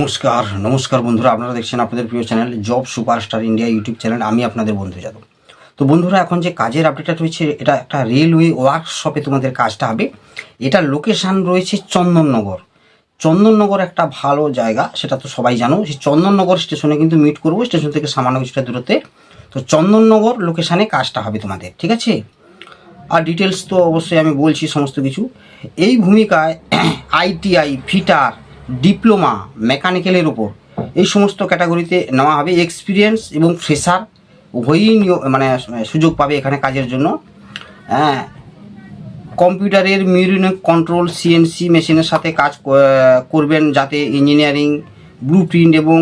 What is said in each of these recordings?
নমস্কার নমস্কার বন্ধুরা, আপনারা দেখছেন আপনাদের প্রিয় channel job superstar India YouTube channel. আমি আপনাদের বন্ধু যাদব। তো বন্ধুরা, এখন যে কাজের আপডেটটা রয়েছে, এটা একটা রেলওয়ে ওয়ার্কশপে তোমাদের কাজটা হবে। এটা লোকেশান রয়েছে চন্দননগর। চন্দননগর একটা ভালো জায়গা, সেটা তো সবাই জানো। সেই চন্দননগর স্টেশনে কিন্তু মিট করব স্টেশন থেকে সামান্য কিছুটা দূরত্বে। তো চন্দননগর লোকেশানে কাজটা হবে তোমাদের, ঠিক আছে? আর ডিটেলস তো অবশ্যই আমি বলছি সমস্ত কিছু। এই ভূমিকায় আইটিআই ফিটার ডিপ্লোমা মেকানিক্যালের ওপর এই সমস্ত ক্যাটাগরিতে নেওয়া হবে এক্সপিরিয়েন্স এবং ফ্রেশার। উভয়ই মানে সুযোগ পাবে এখানে কাজের জন্য। হ্যাঁ কম্পিউটারের মিউরিনিক কন্ট্রোল, সিএনসি মেশিনের সাথে কাজ করবেন যাতে ইঞ্জিনিয়ারিং ব্লু প্রিন্ট এবং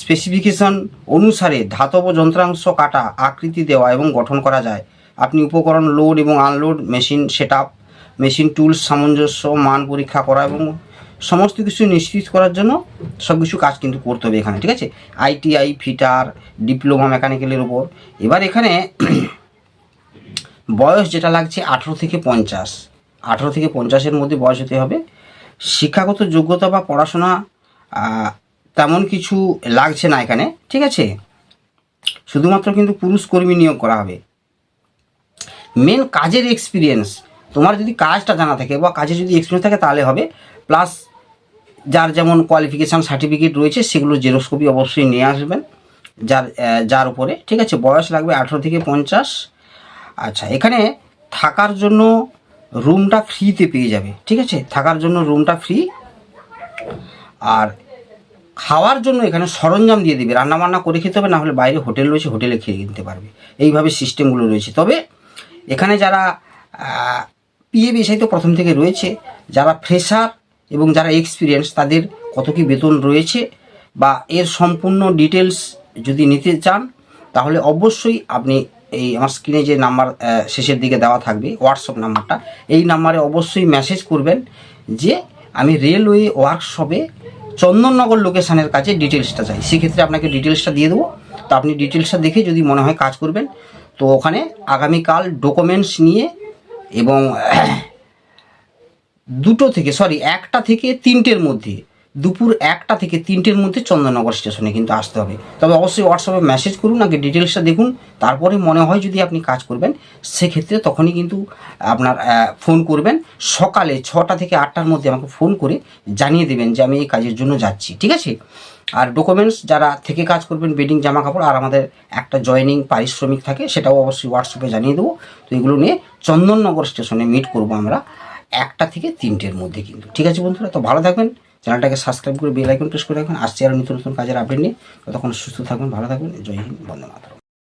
স্পেসিফিকেশন অনুসারে ধাতব যন্ত্রাংশ কাটা, আকৃতি দেওয়া এবং গঠন করা যায়। আপনি উপকরণ লোড এবং unload machine set machine tools সামঞ্জস্য, মান পরীক্ষা করা এবং সমস্ত কিছু নিশ্চিত করার জন্য সব কিছু কাজ কিন্তু করতে হবে এখানে, ঠিক আছে? আইটিআই ফিটার, ডিপ্লোমা মেকানিক্যালের উপর। এবার এখানে বয়স যেটা লাগছে আঠেরো থেকে পঞ্চাশ। আঠেরো থেকে পঞ্চাশের মধ্যে বয়স হতে হবে। শিক্ষাগত যোগ্যতা বা পড়াশোনা তেমন কিছু লাগছে না এখানে, ঠিক আছে? শুধুমাত্র কিন্তু পুরুষ কর্মী নিয়োগ করা হবে। মেন কাজের এক্সপিরিয়েন্স তোমার যদি কাজটা জানা থাকে বা কাজের যদি এক্সপিরিয়েন্স থাকে তাহলে হবে। প্লাস যার যেমন কোয়ালিফিকেশান সার্টিফিকেট রয়েছে, সেগুলো জেরক্স কপি অবশ্যই নিয়ে আসবেন। যার যার উপরে, ঠিক আছে, বয়স লাগবে আঠেরো থেকে পঞ্চাশ। আচ্ছা এখানে থাকার জন্য রুমটা ফ্রিতে পেয়ে যাবে, ঠিক আছে? থাকার জন্য রুমটা ফ্রি আর খাওয়ার জন্য এখানে সরঞ্জাম দিয়ে দেবে, রান্নাবান্না করে খেতে হবে, না হলে বাইরে হোটেল রয়েছে, হোটেলে খেয়ে নিতে পারবে। এইভাবে সিস্টেমগুলো রয়েছে। তবে এখানে যারা পিএ বিষয় তো প্রথম থেকে রয়েছে, যারা ফ্রেশার এবং যারা এক্সপিরিয়েন্স তাদের কত কি বেতন রয়েছে বা এর সম্পূর্ণ ডিটেলস যদি নিতে চান, তাহলে অবশ্যই আপনি এই আমার স্ক্রিনে যে নাম্বার শেষের দিকে দেওয়া থাকবে হোয়াটসঅ্যাপ নাম্বারটা এই নাম্বারে অবশ্যই মেসেজ করবেন যে আমি রেলওয়ে ওয়ার্কশপে চন্দননগর লোকেশানের কাছে ডিটেলসটা চাই। সেক্ষেত্রে আপনাকে ডিটেলসটা দিয়ে দেবো। তো আপনি ডিটেলসটা দেখে যদি মনে হয় কাজ করবেন, তো ওখানে আগামীকাল ডকুমেন্টস নিয়ে এবং দুটো থেকে সরি একটা থেকে তিনটের মধ্যে, দুপুর একটা থেকে তিনটের মধ্যে চন্দননগর স্টেশনে কিন্তু আসতে হবে। তবে অবশ্যই হোয়াটসঅ্যাপে মেসেজ করুন, আগে ডিটেলসটা দেখুন, তারপরে মনে হয় যদি আপনি কাজ করবেন, সেক্ষেত্রে তখনই কিন্তু আপনার ফোন করবেন। সকালে ছটা থেকে আটটার মধ্যে আমাকে ফোন করে জানিয়ে দেবেন যে আমি এই কাজের জন্য যাচ্ছি, ঠিক আছে? আর ডকুমেন্টস যারা থেকে কাজ করবেন বেডিং জামা কাপড় আর আমাদের একটা জয়নিং পারিশ্রমিক থাকে, সেটাও অবশ্যই হোয়াটসঅ্যাপে জানিয়ে দেবো। তো এগুলো নিয়ে চন্দননগর স্টেশনে মিট করব আমরা। একটা থেকে তিনটের মধ্যে কিন্তু। ঠিক আছে বন্ধুরা? তো ভালো থাকবেন। চ্যানেলটাকে সাবস্ক্রাইব করে বেল আইকন প্রেস করে রাখবেন। আসছে আরও নতুন নতুন কাজের আপডেট নিয়ে। ততক্ষণ সুস্থ থাকবেন, ভালো থাকবেন। জয় হিন্দ, বন্দে মাতরম।